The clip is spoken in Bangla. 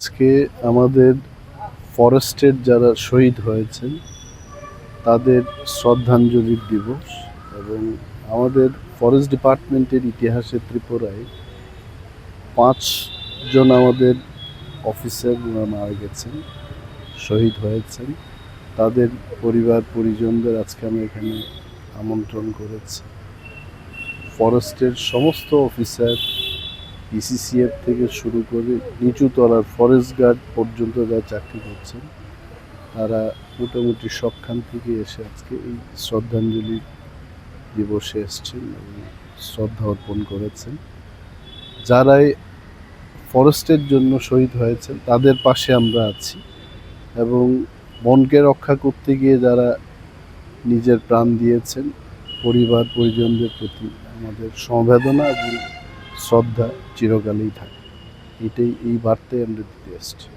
আজকে আমাদের ফরেস্টের যারা শহীদ হয়েছেন, তাদের শ্রদ্ধাঞ্জলি দিবস এবং আমাদের ফরেস্ট ডিপার্টমেন্টের ইতিহাসে ত্রিপুরায় পাঁচজন আমাদের অফিসার মারা গেছেন, শহীদ হয়েছেন। তাদের পরিবার, পরিজনদের আজকে আমি এখানে আমন্ত্রণ করেছি। ফরেস্টের সমস্ত অফিসার পিসিসিএফ থেকে শুরু করে নিচু তলার ফরেস্ট গার্ড পর্যন্ত যা চাকরি করছেন, তারা মোটামুটি সবখান থেকে এসে আজকে এই শ্রদ্ধাঞ্জলি দিবসে এসছেন এবং শ্রদ্ধা অর্পণ করেছেন। যারাই ফরেস্টের জন্য শহীদ হয়েছেন, তাদের পাশে আমরা আছি এবং বনকে রক্ষা করতে গিয়ে যারা নিজের প্রাণ দিয়েছেন, পরিবার, পরিজনদের প্রতি আমাদের সমবেদনা এবং শ্রদ্ধা চিরকালেই থাকে। এটাই এই বার্তায় আমরা দিতে এসছি।